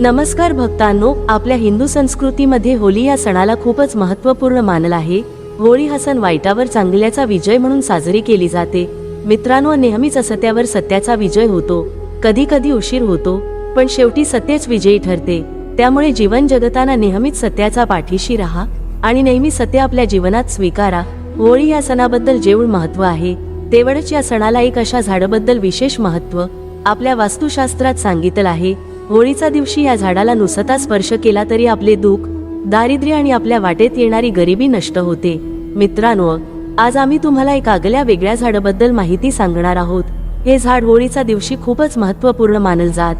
नमस्कार भक्तांनो आपल्या हिंदू संस्कृतीमध्ये होली या सणाला खूपच महत्त्वपूर्ण मानलं आहे. होळी हा सण वाईटावर चांगल्याचा विजय म्हणून साजरी केली जाते. मित्रांनो नेहमीच असत्यावर सत्याचा विजय होतो. कधी कधी उशीर होतो पण शेवटी सत्यच विजयी ठरते. त्यामुळे जीवन जगताना नेहमीच सत्याचा पाठीशी राहा आणि नेहमी सत्य आपल्या जीवनात स्वीकारा. होळी या सणाबद्दल जेवढ महत्त्व आहे तेवढंच या सणाला एक अशा झाडाबद्दल विशेष महत्त्व आपल्या वास्तुशास्त्रात सांगितलं आहे. होळीचा दिवशी या झाडाला नुसता स्पर्श केला तरी आपले दुःख दारिद्र्य आणि आपल्या वाटेत येणारी गरिबी नष्ट होते. मित्रांनो आज आम्ही तुम्हाला एक आगल्या वेगळ्या झाडाबद्दल माहिती सांगणार आहोत. हे झाड होळीचा दिवशी खूपच महत्त्वपूर्ण मानल जात.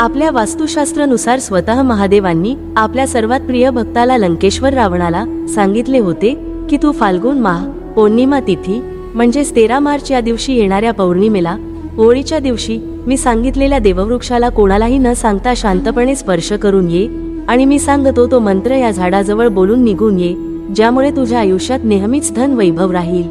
आपल्या वास्तुशास्त्रानुसार स्वतः महादेवांनी आपल्या सर्वात प्रिय भक्ताला लंकेश्वर रावणाला सांगितले होते की तू फाल्गुन माह पौर्णिमा तिथी म्हणजेच तेरा मार्च या दिवशी येणाऱ्या पौर्णिमेला होळीच्या दिवशी मी सांगितलेल्या देववृक्षाला कोणालाही न सांगता शांतपणे स्पर्श करून ये आणि मी सांगतो तो मंत्र या झाडाजवळ बोलून निघून ये ज्यामुळे तुझ्या आयुष्यात नेहमीच धन वैभव राहील.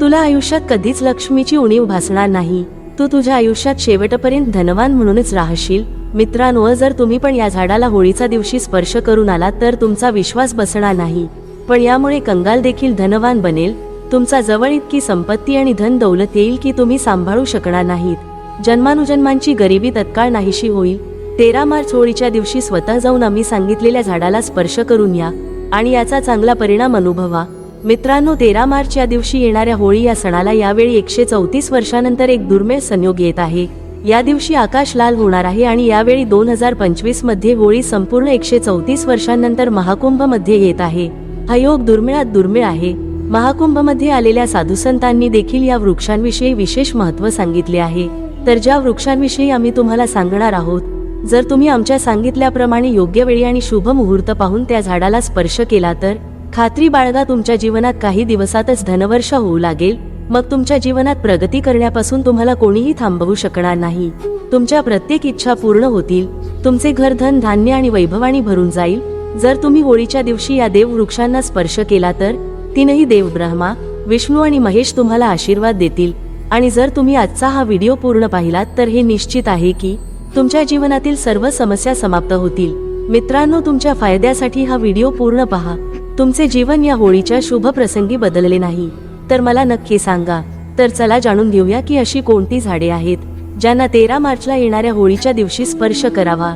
तुला आयुष्यात कधीच लक्ष्मीची उणीव भासणार नाही. तू तुझ्या आयुष्यात शेवटपर्यंत धनवान म्हणूनच राहशील. मित्रांनो जर तुम्ही पण या झाडाला होळीचा दिवशी स्पर्श करून आलात तर तुमचा विश्वास बसणार नाही. पण यामुळे कंगाल देखील धनवान बनेल. तुमचा जवळ इतकी संपत्ती आणि धन दौलत येईल की तुम्ही सांभाळू शकणार नाहीत. जन्मानुजन्मांची गरिबी तत्काळ नाहीशी होईल. तेरा मार्च होळीच्या दिवशी स्वतः जाऊन आम्ही सांगितलेल्या झाडाला स्पर्श करून या आणि याचा चांगला परिणाम अनुभवा. मित्रांनो तेरा मार्च या दिवशी येणाऱ्या होळी या सणाला यावेळी एकशे चौतीस वर्षानंतर एक दुर्मिळ संयोग येत आहे. या दिवशी आकाश लाल होणार आहे आणि यावेळी दोन हजार पंचवीसमध्ये होळी संपूर्ण एकशे चौतीस वर्षांनंतर महाकुंभमध्ये येत आहे. हा योग दुर्मिळात दुर्मिळ आहे. महाकुंभमध्ये आलेल्या साधुसंतांनी देखील या वृक्षांविषयी विशेष महत्त्व सांगितले आहे. तर ज्या वृक्षांविषयी आम्ही तुम्हाला सांगणार आहोत जर तुम्ही आमच्या सांगितल्याप्रमाणे योग्य वेळी आणि शुभ मुहूर्त पाहून त्या झाडाला स्पर्श केला तर खात्री बाळगा तुमच्या जीवनात काही दिवसातच धनवर्ष होऊ लागेल मग तुमच्या जीवनात प्रगती करण्यापासून तुम्हाला कोणीही थांबवू शकणार नाही. तुमच्या प्रत्येक इच्छा पूर्ण होतील तुमचे घर धन धान्य आणि वैभवानी भरून जाईल. जर तुम्ही होळीच्या दिवशी या देव वृक्षांना स्पर्श केला तर तीनही देव ब्रह्मा विष्णू आणि महेश तुम्हाला आशीर्वाद देतील. आणि जर तुम्ही आजचा हा व्हिडिओ पूर्ण पाहिलात तर हे निश्चित आहे की तुमच्या जीवनातील सर्व समस्या समाप्त होतील. मित्रांनो तुमच्या फायद्यासाठी हा व्हिडिओ पूर्ण पहा. तुमचे जीवन या होळीच्या शुभ प्रसंगी बदलले नाही. तर मला नक्की सांगा. तर चला जाणून घेऊया की अशी कोणती झाडे आहेत ज्यांना तेरा मार्चला येणाऱ्या होळीच्या दिवशी स्पर्श करावा.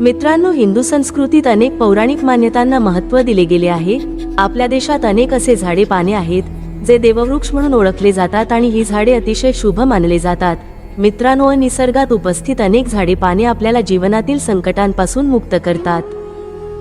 मित्रांनो हिंदू संस्कृतीत अनेक पौराणिक मान्यतांना महत्त्व दिले गेले आहे. आपल्या देशात अनेक असे झाडे पाने आहेत जे देववृक्ष म्हणून ओळखले जातात आणि ही झाडे अतिशय शुभ मानले जातात. मित्रांनो निसर्गात उपस्थित अनेक झाडे पाने आपल्याला जीवनातील संकटांपासून मुक्त करतात.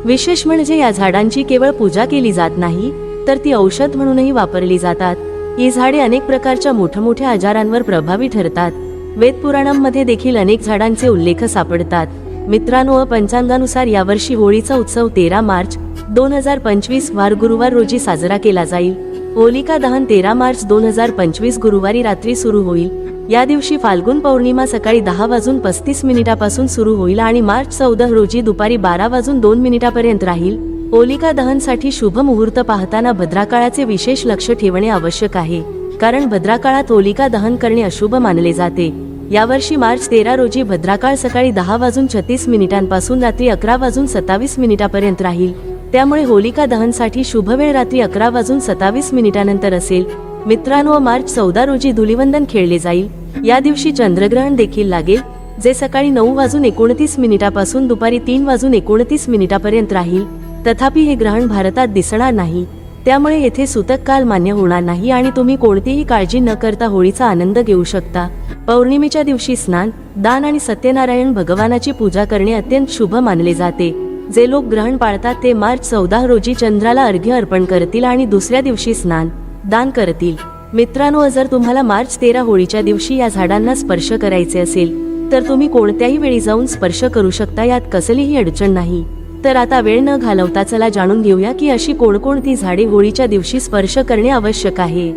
विशेष म्हणजे या झाडांची केवळ पूजा केली जात नाही तर ती औषध म्हणूनही वापरली जातात. ही झाडे अनेक प्रकारच्या मोठमोठ्या आजारांवर प्रभावी ठरतात. वेद पुराणांमध्ये देखील अनेक झाडांचे उल्लेख सापडतात. मित्रांनो पंचांगानुसार यावर्षी होळीचा उत्सव तेरा मार्च दोन हजार पंचवीस वार गुरुवार रोजी साजरा केला जाईल. होलिका दहन तेरा मार्च दोन हजार पंचवीस गुरुवारी रात्री सुरू होईल. या दिवशी फाल्गुन पौर्णिमा सकाळी दहा वाजून पस्तीस मिनिटापासून सुरू होईल आणि मार्च चौदा रोजी दुपारी बारा वाजून दोन मिनिटापर्यंत राहील. होलिका दहनसाठी शुभ मुहूर्त पाहताना भद्राकाळाचे विशेष लक्ष ठेवणे आवश्यक आहे कारण भद्राकाळात होलिका दहन करणे अशुभ मानले जाते. यावर्षी मार्च तेरा रोजी भद्राकाळ सकाळी दहा वाजून छत्तीस मिनिटांपासून रात्री अकरा वाजून सत्तावीस मिनिटापर्यंत राहील. त्यामुळे होलिका दहनसाठी शुभ वेळ रात्री अकरा वाजून सत्तावीस मिनिटानंतर असेल. मित्रांनो मार्च चौदा रोजी धुलिवंदन खेळले जाईल. या दिवशी चंद्रग्रहण देखील लागेल जे सकाळी नऊ वाजून एकोणतीस मिनिटापासून दुपारी तीन वाजून एकोणतीस मिनिटापर्यंत राहील. तथापि हे ग्रहण भारतात दिसणार नाही. त्यामुळे येथे सुतक काल मान्य होणार नाही आणि तुम्ही कोणतीही काळजी न करता होळीचा आनंद घेऊ शकता. पौर्णिमेच्या दिवशी स्नान दान आणि सत्यनारायण भगवानाची पूजा करणे अत्यंत शुभ मानले जाते. जे लोक ग्रहण पाळतात ते मार्च चौदा रोजी चंद्राला अर्घ्य अर्पण करतील आणि दुसऱ्या दिवशी स्नान दान करतील. मित्रांनो जर तुम्हाला मार्च तेरा होळीच्या दिवशी या झाडांना स्पर्श करायचे असेल तर तुम्ही कोणत्याही वेळी जाऊन स्पर्श करू शकता यात कसलीही अडचण नाही. तर आता वेळ न घालवता चला जाणून घेऊया की अशी कोणकोणती झाडे होळीच्या दिवशी स्पर्श करणे आवश्यक आहे.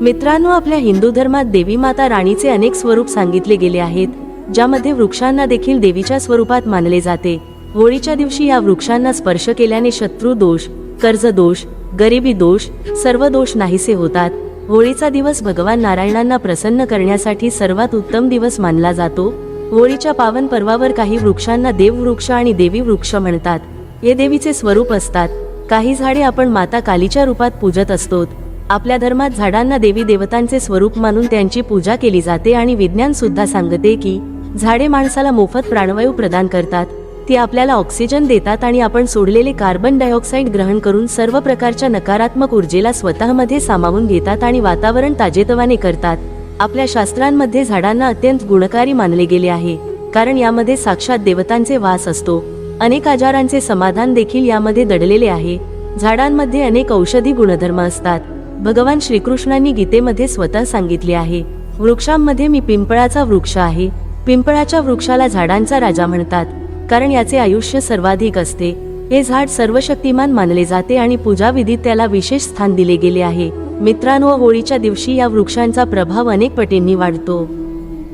मित्रांनो आपल्या हिंदू धर्मात देवी माता राणीचे अनेक स्वरूप सांगितले गेले आहेत ज्यामध्ये वृक्षांना देखील देवीच्या स्वरूपात मानले जाते. होळीच्या दिवशी या वृक्षांना स्पर्श केल्याने शत्रू दोष कर्ज दोष गरिबी दोष सर्व दोष नाहीसे होतात. होळीचा दिवस भगवान नारायणांना प्रसन्न करण्यासाठी सर्वात उत्तम दिवस मानला जातो. होळीच्या पावन पर्वावर काही वृक्षांना देववृक्ष आणि देवी वृक्ष म्हणतात. हे देवीचे स्वरूप असतात. काही झाडे आपण माता कालीच्या रूपात पूजत असतो आपल्या धर्मात झाडांना देवी देवतांचे स्वरूप मानून त्यांची पूजा केली जाते आणि विज्ञान सुद्धा सांगते की झाडे माणसाला मोफत प्राणवायू प्रदान करतात. ती आपल्याला ऑक्सिजन देतात आणि आपण सोडलेले कार्बन डायऑक्साईड ग्रहण करून सर्व प्रकारच्या नकारात्मक ऊर्जेला स्वतःमध्ये सामावून घेतात आणि वातावरण ताजेतवाने करतात. आपल्या शास्त्रांमध्ये झाडांना अत्यंत गुणकारी मानले गेले आहे कारण यामध्ये साक्षात देवतांचे वास असतो. अनेक आजारांचे समाधान देखील यामध्ये दडलेले आहे. झाडांमध्ये अनेक औषधी गुणधर्म असतात. भगवान श्रीकृष्णांनी गीतेमध्ये स्वतः सांगितले आहे वृक्षांमध्ये मी पिंपळाचा वृक्ष आहे. पिंपळाच्या वृक्षाला झाडांचा राजा म्हणतात कारण याचे आयुष्य सर्वाधिक असते. हे झाड सर्वशक्तिमान मानले जाते आणि पूजाविधीत त्याला विशेष स्थान दिले गेले आहे. मित्रांनो होळीच्या दिवशी या वृक्षांचा प्रभाव अनेक पटींनी वाढतो.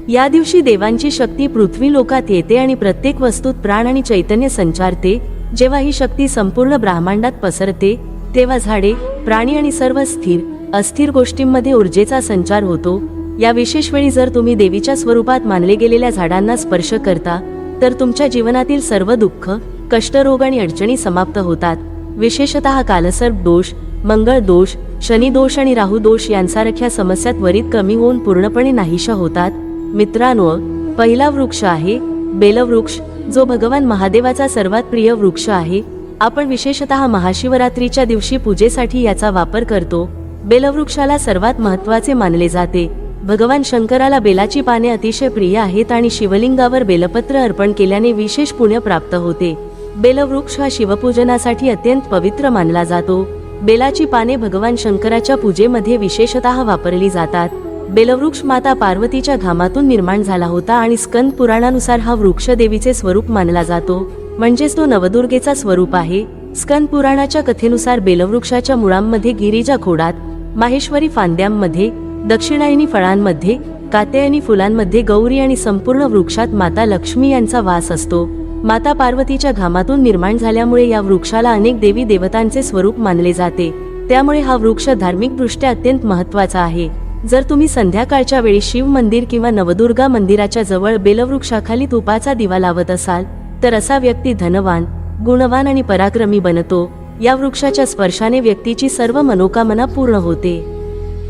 या दिवशी देवांची शक्ती पृथ्वी लोकात येते आणि प्रत्येक वस्तूत प्राण आणि चैतन्य संचारते. जेव्हा ही शक्ती संपूर्ण ब्रह्मांडात पसरते तेव्हा झाडे प्राणी आणि सर्व स्थिर अस्थिर गोष्टींमध्ये ऊर्जेचा संचार होतो. या विशेष वेळी जर तुम्ही देवीच्या स्वरूपात मानले गेलेल्या झाडांना स्पर्श करता तर तुमच्या जीवनातील सर्व दुःख कष्टरोग आणि अडचणी समाप्त होतात. विशेषतः कालसर्प दोष मंगळ दोष शनी दोष आणि राहू दोष यांसारख्या समस्या त्वरित कमी होऊन पूर्णपणे नाहीशा होतात. मित्रांनो पहिला वृक्ष आहे बेलवृक्ष जो भगवान महादेवाचा सर्वात प्रिय वृक्ष आहे. आपण विशेषतः महाशिवरात्रीच्या दिवशी पूजेसाठी याचा वापर करतो. बेलवृक्षाला सर्वात महत्त्वाचे मानले जाते. भगवान शंकराला बेलाची पाने अतिशय प्रिय आहेत आणि शिवलिंगावर बेलपत्र अर्पण केल्याने विशेष पुण्य प्राप्त होते. बेलवृक्ष हा शिवपूजनासाठी अत्यंत पवित्र मानला जातो. बेलाची पाने भगवान शंकराच्या पूजेमध्ये विशेषतः वापरली जातात. बेलवृक्ष माता पार्वतीच्या घामातून निर्माण झाला होता आणि स्कंद पुराणानुसार हा वृक्ष देवीचे स्वरूप मानला जातो. म्हणजेच तो नवदुर्गेचा स्वरूप आहे. स्कंद पुराणाच्या कथेनुसार बेलवृक्षाच्या मुळांमध्ये गिरीजा खोडात माहेश्वरी फांद्यांमध्ये दक्षिणायनी फळांमध्ये कात्यायनी फुलांमध्ये गौरी आणि संपूर्ण वृक्षात माता लक्ष्मी यांचा वास असतो. माता पार्वतीच्या घामातून निर्माण झाल्यामुळे या वृक्षाला अनेक देवी देवतांचे स्वरूप मानले जाते. त्यामुळे हा वृक्ष धार्मिकदृष्ट्या अत्यंत महत्त्वाचा आहे. जर तुम्ही संध्याकाळच्या वेळी शिव मंदिर किंवा नवदुर्गा मंदिराच्या जवळ बेलवृक्षाखाली तुपाचा दिवा लावत असाल तर असा व्यक्ती धनवान गुणवान आणि पराक्रमी बनतो. या वृक्षाच्या स्पर्शाने व्यक्तीची सर्व मनोकामना पूर्ण होते.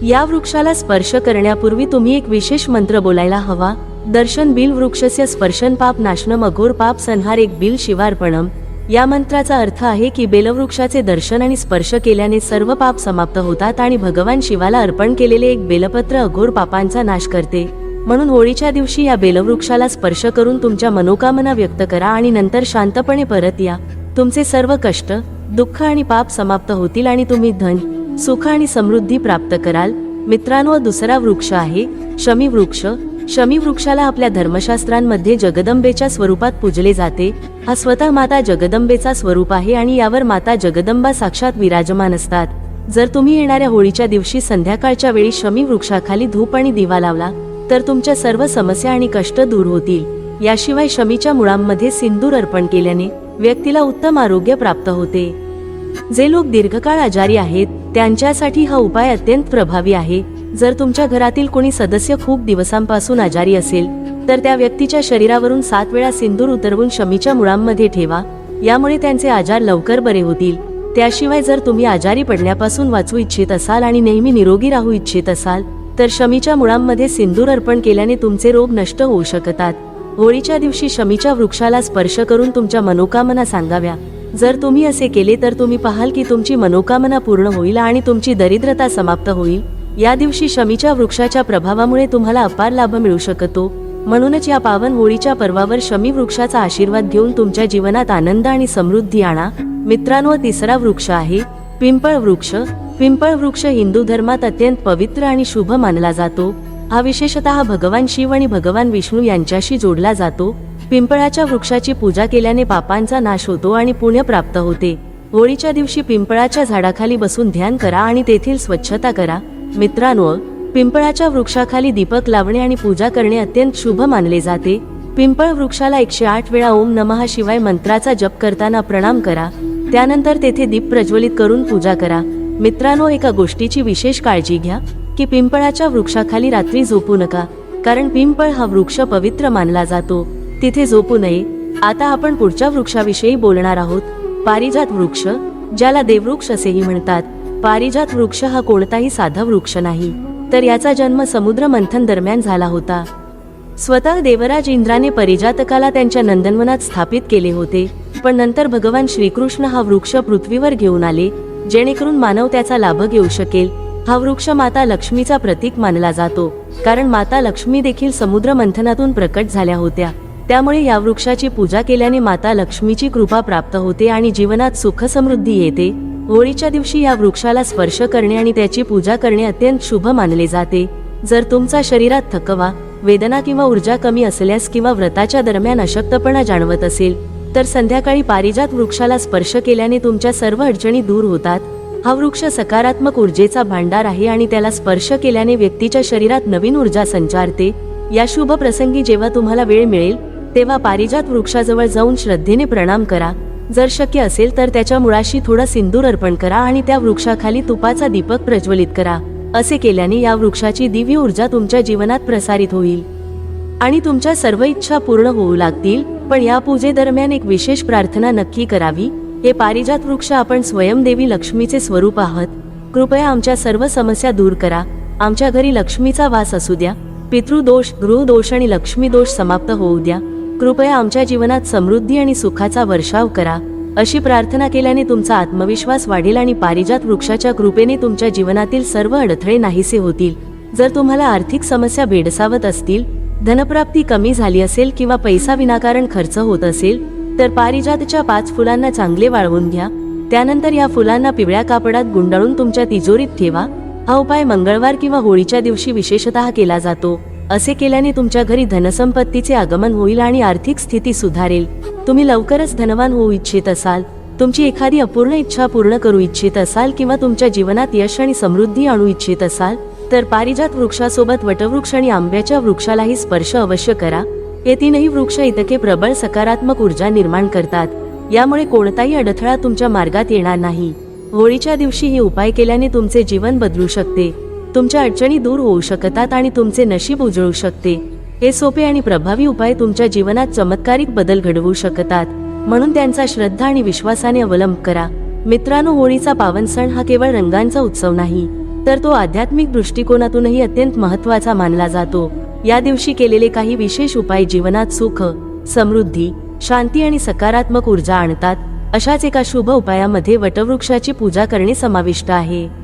या वृक्षाला स्पर्श करण्यापूर्वी तुम्ही एक विशेष मंत्र बोलायला हवा. दर्शन बिल वृक्षस्य स्पर्शन पाप नाशनम अघोर पाप संहार एक बिल शिवार्पणम. या मंत्राचा अर्थ आहे की बेलवृक्षाचे दर्शन आणि स्पर्श केल्याने सर्व पाप समाप्त होतात आणि भगवान शिवाला अर्पण केलेले एक बेलपत्र अघोर पापांचा नाश करते. म्हणून होळीच्या दिवशी या बेलवृक्षाला स्पर्श करून तुमच्या मनोकामना व्यक्त करा आणि नंतर शांतपणे परत या. तुमचे सर्व कष्ट दुःख आणि पाप समाप्त होतील आणि तुम्ही धन सुख आणि समृद्धी प्राप्त कराल. मित्रांनो दुसरा वृक्ष आहे शमी वृक्ष. शमी वृक्षाला आपल्या धर्मशास्त्रांमध्ये जगदंबेच्या स्वरूपात पूजले जाते. हा स्वतः माता जगदंबेचा स्वरूप आहे आणि यावर माता जगदंबा साक्षात विराजमान असतात. जर तुम्ही येणाऱ्या होळीच्या दिवशी संध्याकाळच्या वेळी शमी वृक्षाखाली धूप आणि दिवा लावला तर तुमच्या सर्व समस्या आणि कष्ट दूर होतील. याशिवाय शमीच्या मुळांमध्ये सिंदूर अर्पण केल्याने व्यक्तीला उत्तम आरोग्य प्राप्त होते. जे लोक दीर्घकाळ आजारी आहेत त्यांच्यासाठी हा उपाय अत्यंत प्रभावी आहे. जर तुमच्या घरातील कोणी सदस्य खूप दिवसांपासून आजारी असेल तर त्या व्यक्तीच्या शरीरावरून सात वेळा सिंदूर उतरवून शमीच्या मुळांमध्ये ठेवा. यामुळे त्यांचे आजार लवकर बरे होतील. त्याशिवाय जर तुम्ही आजारी पडण्यापासून वाचू इच्छित असाल आणि नेहमी निरोगी राहू इच्छित असाल तर शमीच्या मुळांमध्ये सिंदूर अर्पण केल्याने तुमचे रोग नष्ट होऊ शकतात. होळीच्या दिवशी शमीच्या वृक्षाला स्पर्श करून तुमच्या मनोकामना सांगाव्या. जर तुम्ही असे केले तर तुम्ही पाहाल की तुमची मनोकामना पूर्ण होईल आणि तुमची दरिद्रता समाप्त होईल. या दिवशी शमीच्या वृक्षाच्या प्रभावामुळे तुम्हाला अपार लाभ मिळू शकतो. म्हणूनच या पावन होळीच्या पर्वावर शमी वृक्षाचा आशीर्वाद घेऊन तुमच्या जीवनात आनंद आणि समृद्धी आणा. मित्रांनो तिसरा वृक्ष आहे. पिंपळ वृक्ष. पिंपळ वृक्ष हिंदू धर्मात अत्यंत पवित्र आणि शुभ मानला जातो. हा विशेषतः भगवान शिव आणि भगवान विष्णू यांच्याशी जोडला जातो. पिंपळाच्या वृक्षाची पूजा केल्याने पापांचा नाश होतो आणि पुण्य प्राप्त होते. होळीच्या दिवशी पिंपळाच्या झाडाखाली बसून ध्यान करा आणि तेथील स्वच्छता करा. मित्रांनो पिंपळाच्या वृक्षाखाली दीपक लावणे आणि पूजा करणे अत्यंत शुभ मानले जाते. पिंपळ वृक्षाला एकशे आठ वेळा ओम नमहा शिवाय मंत्राचा जप करताना प्रणाम करा. त्यानंतर तेथे दीप प्रज्वलित करून पूजा करा. मित्रांनो एका गोष्टीची विशेष काळजी घ्या की पिंपळाच्या वृक्षाखाली रात्री झोपू नका कारण पिंपळ हा वृक्ष पवित्र मानला जातो. तिथे झोपू नये. आता आपण पुढच्या वृक्षाविषयी बोलणार आहोत. पारिजात वृक्ष ज्याला देववृक्ष असेही म्हणतात. पारिजात वृक्ष हा कोणताही साधा वृक्ष नाही. तर याचा जन्म समुद्र मंथन दरम्यान झाला होता. स्वतः देवराज इंद्राने परिजातकाला त्यांच्या नंदनवनात स्थापित केले होते. पण नंतर भगवान श्रीकृष्ण हा वृक्ष पृथ्वीवर घेऊन आले जेणेकरून मानव त्याचा लाभ घेऊ शकेल. हा वृक्ष माता लक्ष्मीचा प्रतीक मानला जातो. कारण माता लक्ष्मी देखील समुद्र मंथनातून प्रकट झाल्या होत्या. त्यामुळे या वृक्षाची पूजा केल्याने माता लक्ष्मीची कृपा प्राप्त होते आणि जीवनात सुख समृद्धी येते. होळीच्या दिवशी या वृक्षाला स्पर्श करणे आणि त्याची पूजा करणे अत्यंत शुभ मानले जाते. जर तुमचा शरीरात थकवा वेदना किंवा ऊर्जा कमी असल्यास किंवा व्रताच्या दरम्यान अशक्तपणा जाणवत असेल तर संध्याकाळी पारिजात वृक्षाला स्पर्श केल्याने तुमच्या सर्व अडचणी दूर होतात. हा वृक्ष सकारात्मक ऊर्जेचा भांडार आहे आणि त्याला स्पर्श केल्याने व्यक्तीच्या शरीरात नवीन ऊर्जा संचारते. या शुभ प्रसंगी जेव्हा तुम्हाला वेळ मिळेल तेव्हा पारिजात वृक्षाजवळ जाऊन श्रद्धेने प्रणाम करा. जर शक्य असेल तर त्याच्या मुळाशी थोडा सिंदूर अर्पण करा आणि त्या वृक्षाखाली तुपाचा दीपक प्रज्वलित करा. असे केल्याने या वृक्षाची दिव्य ऊर्जा तुमच्या जीवनात प्रसारित होईल. आणि तुमच्या सर्व इच्छा पूर्ण होऊ लागतील पण या पूजेदरम्यान एक विशेष प्रार्थना नक्की करावी. हे पारिजात वृक्ष आपण स्वयंदेवी लक्ष्मीचे स्वरूप आहात. कृपया आमच्या सर्व समस्या दूर करा. आमच्या घरी लक्ष्मीचा वास असू द्या. पितृदोष गृहदोष आणि लक्ष्मी दोष समाप्त होऊ द्या. कृपया आमच्या जीवनात समृद्धी आणि सुखाचा वर्षाव करा. अशी प्रार्थना केल्याने तुमचा आत्मविश्वास वाढेल आणि पारिजात वृक्षाच्या कृपेने तुमच्या जीवनातील सर्व अडथळे नाहीसे होतील. जर तुम्हाला आर्थिक समस्या भेडसावत असतील धनप्राप्ती कमी झाली असेल किंवा पैसा विनाकारण खर्च होत असेल तर पारिजातच्या पाच फुलांना चांगले वाळवून घ्या. त्यानंतर या फुलांना पिवळ्या कापडात गुंडाळून तुमच्या तिजोरीत ठेवा. हा उपाय मंगळवार किंवा होळीच्या दिवशी विशेषतः केला जातो. असे केल्याने तुमच्या घरी धनसंपत्तीचे आगमन होईल आणि आर्थिक स्थिती सुधारेल. तुम्ही लवकरच धनवान होऊ इच्छित असाल. तुमची एखादी अपूर्ण इच्छा पूर्ण करू इच्छित असाल किंवा तुमच्या जीवनात यश आणि समृद्धी आणू इच्छित असाल तर पारिजात वृक्षासोबत वटवृक्ष आणि आंब्याच्या वृक्षालाही स्पर्श अवश्य करा. हे तीनही वृक्ष इतके प्रबळ सकारात्मक ऊर्जा निर्माण करतात. यामुळे कोणताही अडथळा तुमच्या मार्गात येणार नाही. होळीच्या दिवशी हे उपाय केल्याने तुमचे जीवन बदलू शकते. तुमच्या अडचणी दूर होऊ शकतात आणि तुमचे नशीब उजळू शकते. हे सोपे आणि प्रभावी उपाय तुमच्या जीवनात चमत्कारिक बदल घडवू शकतात. म्हणून त्यांचा श्रद्धा आणि विश्वासाने अवलंब करा. मित्रांनो होळीचा पावन सण हा केवळ रंगांचा उत्सव नाही तर तो आध्यात्मिक दृष्टिकोनातूनही अत्यंत महत्त्वाचा मानला जातो. या दिवशी केलेले काही विशेष उपाय जीवनात सुख समृद्धी शांती आणि सकारात्मक ऊर्जा आणतात. अशाच एका शुभ उपायामध्ये वटवृक्षाची पूजा करणे समाविष्ट आहे.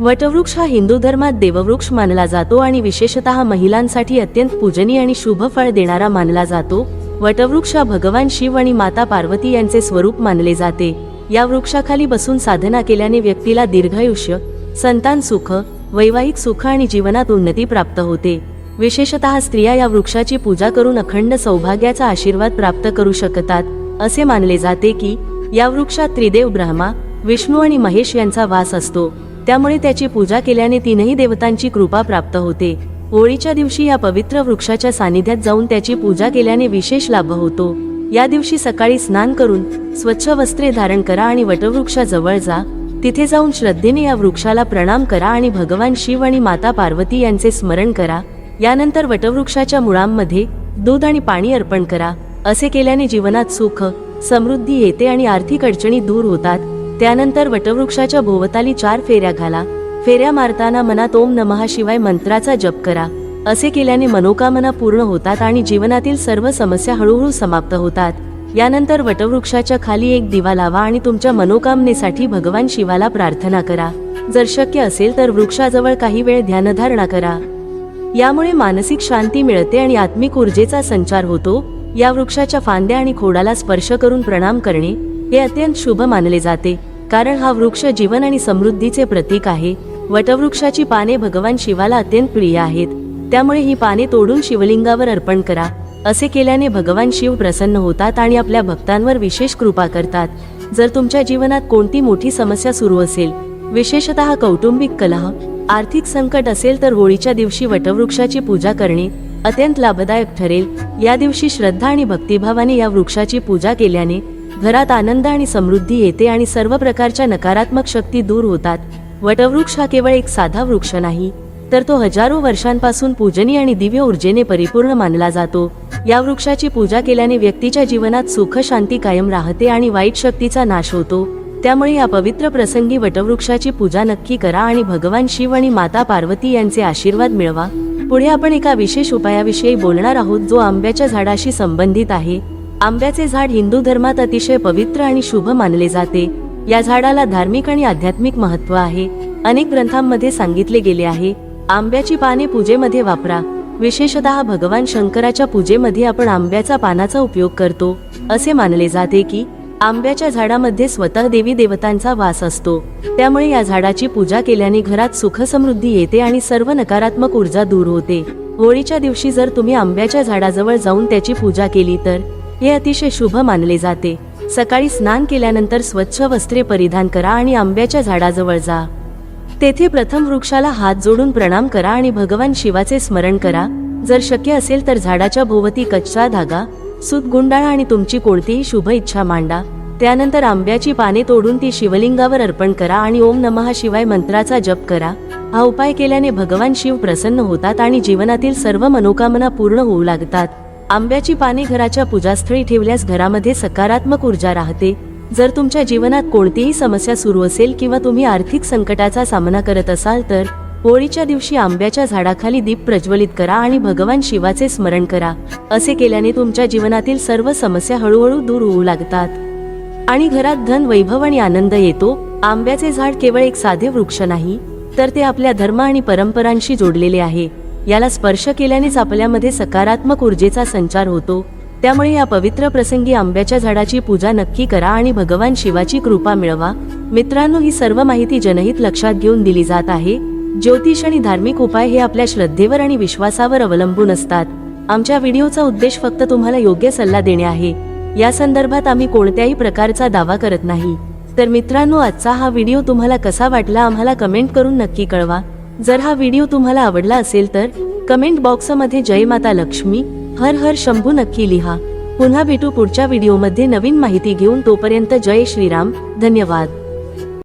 वटवृक्ष हा हिंदू धर्मात देववृक्ष मानला जातो आणि विशेषतः महिलांसाठी अत्यंत पूजनीय आणि शुभ फळ देणारा मानला जातो. वटवृक्ष हा भगवान शिव आणि माता पार्वती यांचे स्वरूप मानले जाते. या वृक्षाखाली बसून साधना केल्याने व्यक्तीला दीर्घायुष्य संतान सुख वैवाहिक सुख आणि जीवनात उन्नती प्राप्त होते. विशेषतः स्त्रिया या वृक्षाची पूजा करून अखंड सौभाग्याचा आशीर्वाद प्राप्त करू शकतात असे मानले जाते की या वृक्षात त्रिदेव ब्रह्मा विष्णू आणि महेश यांचा वास असतो. त्यामुळे त्याची पूजा केल्याने तीनही देवतांची कृपा प्राप्त होते. होळीच्या दिवशी या पवित्र वृक्षाच्या सानिध्यात जाऊन त्याची पूजा केल्याने विशेष लाभ होतो. या दिवशी सकाळी स्नान करून स्वच्छ वस्त्रे धारण करा आणि वटवृक्षाजवळ जा. तिथे जाऊन श्रद्धेने या वृक्षाला प्रणाम करा आणि भगवान शिव आणि माता पार्वती यांचे स्मरण करा. यानंतर वटवृक्षाच्या मुळांमध्ये दूध आणि पाणी अर्पण करा. असे केल्याने जीवनात सुख समृद्धी येते आणि आर्थिक अडचणी दूर होतात. त्यानंतर वटवृक्षाच्या भोवताली चार फेऱ्या घाला. फेऱ्या मारताना मनात ओम नमः शिवाय मंत्राचा जप करा. असे केल्याने मनोकामना पूर्ण होतात आणि जीवनातील सर्व समस्या हळूहळू समाप्त होतात. यानंतर वटवृक्षाच्या खाली एक दिवा लावा आणि तुमच्या मनोकामनेसाठी भगवान शिवाला प्रार्थना करा. जर शक्य असेल तर वृक्षाजवळ काही वेळ ध्यानधारणा करा. यामुळे मानसिक शांती मिळते आणि आत्मिक ऊर्जेचा संचार होतो. या वृक्षाच्या फांद्या आणि खोडाला स्पर्श करून प्रणाम करणे हे अत्यंत शुभ मानले जाते कारण हा वृक्ष जीवन आणि समृद्धीचे प्रतीक आहे. वटवृक्षाची पाने भगवान शिवाला अत्यंत प्रिय आहेत. त्यामुळे ही पाने तोडून शिवलिंगावर अर्पण करा. असे केल्याने भगवान शिव प्रसन्न होतात आणि आपल्या भक्तांवर विशेष कृपा करतात. जर तुमच्या जीवनात कोणती मोठी समस्या सुरू असेल विशेषतः कौटुंबिक कलह आर्थिक संकट असेल तर होळीच्या दिवशी वटवृक्षाची पूजा करणे अत्यंत लाभदायक ठरेल. या दिवशी श्रद्धा आणि भक्तिभावाने या वृक्षाची पूजा केल्याने घरात आनंद आणि समृद्धी येते आणि सर्व प्रकारच्या नकारात्मक शक्ती दूर होतात. वटवृक्ष हा केवळ एक साधा वृक्ष नाही तर तो हजारो वर्षांपासून पूजनीय आणि दिव्य ऊर्जेने परिपूर्ण मानला जातो. या वृक्षाची पूजा केल्याने व्यक्तीच्या जीवनात सुख शांती कायम राहते आणि वाईट शक्तीचा नाश होतो. त्यामुळे या पवित्र प्रसंगी वटवृक्षाची पूजा नक्की करा आणि भगवान शिव आणि माता पार्वती यांचे आशीर्वाद मिळवा. पुढे आपण एका विशेष उपायाविषयी बोलणार आहोत जो आंब्याच्या झाडाशी संबंधित आहे. आंब्याचे झाड हिंदू धर्मात अतिशय पवित्र आणि शुभ मानले जाते. या झाडाला धार्मिक आणि आध्यात्मिक महत्त्व आहे. अनेक ग्रंथांमध्ये सांगितले गेले आहे आंब्याची पाने पूजेमध्ये वापरा. विशेषतः भगवान शंकराच्या पूजेमध्ये आपण आंब्याचा पानाचा उपयोग करतो. असे मानले जाते की आंब्याच्या झाडामध्ये स्वतः देवी देवतांचा वास असतो. त्यामुळे या झाडाची पूजा केल्याने घरात सुख समृद्धी येते आणि सर्व नकारात्मक ऊर्जा दूर होते. होळीच्या दिवशी जर तुम्ही आंब्याच्या झाडाजवळ जाऊन त्याची पूजा केली तर हे अतिशय शुभ मानले जाते. सकाळी स्नान केल्यानंतर स्वच्छ वस्त्रे परिधान करा आणि आंब्याच्या झाडाजवळ जा. तेथे प्रथम वृक्षाला हात जोडून प्रणाम करा आणि भगवान शिवाचे स्मरण करा. जर शक्य असेल तर झाडाच्या भोवती कच्चा धागा सुत गुंडाळा आणि तुमची कोणतीही शुभ इच्छा मांडा. त्यानंतर आंब्याची पाने तोडून ती शिवलिंगावर अर्पण करा आणि ओम नमः शिवाय मंत्राचा जप करा. हा उपाय केल्याने भगवान शिव प्रसन्न होतात आणि जीवनातील सर्व मनोकामना पूर्ण होऊ लागतात. आंब्याची पाने घराच्या पूजास्थळी ठेवल्यास घरामध्ये सकारात्मक ऊर्जा राहते. जर तुमच्या जीवनात कोणतीही समस्या सुरू असेल किंवा तुम्ही आर्थिक संकटाचा सामना करत असाल तर होळीच्या दिवशी आंब्याच्या झाडाखाली दीप प्रज्वलित करा आणि भगवान शिवाचे स्मरण करा. असे केल्याने तुमच्या जीवनातील सर्व समस्या हळूहळू दूर होऊ लागतात. आणि घरात धन वैभव आणि आनंद येतो. आंब्याचे झाड केवळ एक साधे वृक्ष नाही तर ते आपल्या धर्म आणि परंपरांशी जोडलेले आहे. याला स्पर्श केल्यानेच आपल्यामध्ये सकारात्मक ऊर्जेचा संचार होतो. त्यामुळे या पवित्र प्रसंगी आंब्याच्या झाडाची पूजा नक्की करा आणि भगवान शिवाची कृपा मिळवा. मित्रांनो ही सर्व माहिती जनहित लक्षात घेऊन दिली जात आहे. ज्योतिष आणि धार्मिक उपाय हे आपल्या श्रद्धेवर आणि विश्वासावर अवलंबून असतात. आमच्या व्हिडिओचा उद्देश फक्त तुम्हाला योग्य सल्ला देणे आहे. या संदर्भात आम्ही कोणत्याही प्रकारचा दावा करत नाही. तर मित्रांनो आजचा हा व्हिडिओ तुम्हाला कसा वाटला आम्हाला कमेंट करून नक्की कळवा. जर हा व्हिडिओ तुम्हाला आवडला असेल तर कमेंट बॉक्समध्ये जय माता लक्ष्मी हर हर शंभू नक्की लिहा. पुन्हा भेटू पुढच्या व्हिडिओमध्ये नवीन माहिती घेऊन तोपर्यंत जय श्रीराम धन्यवाद.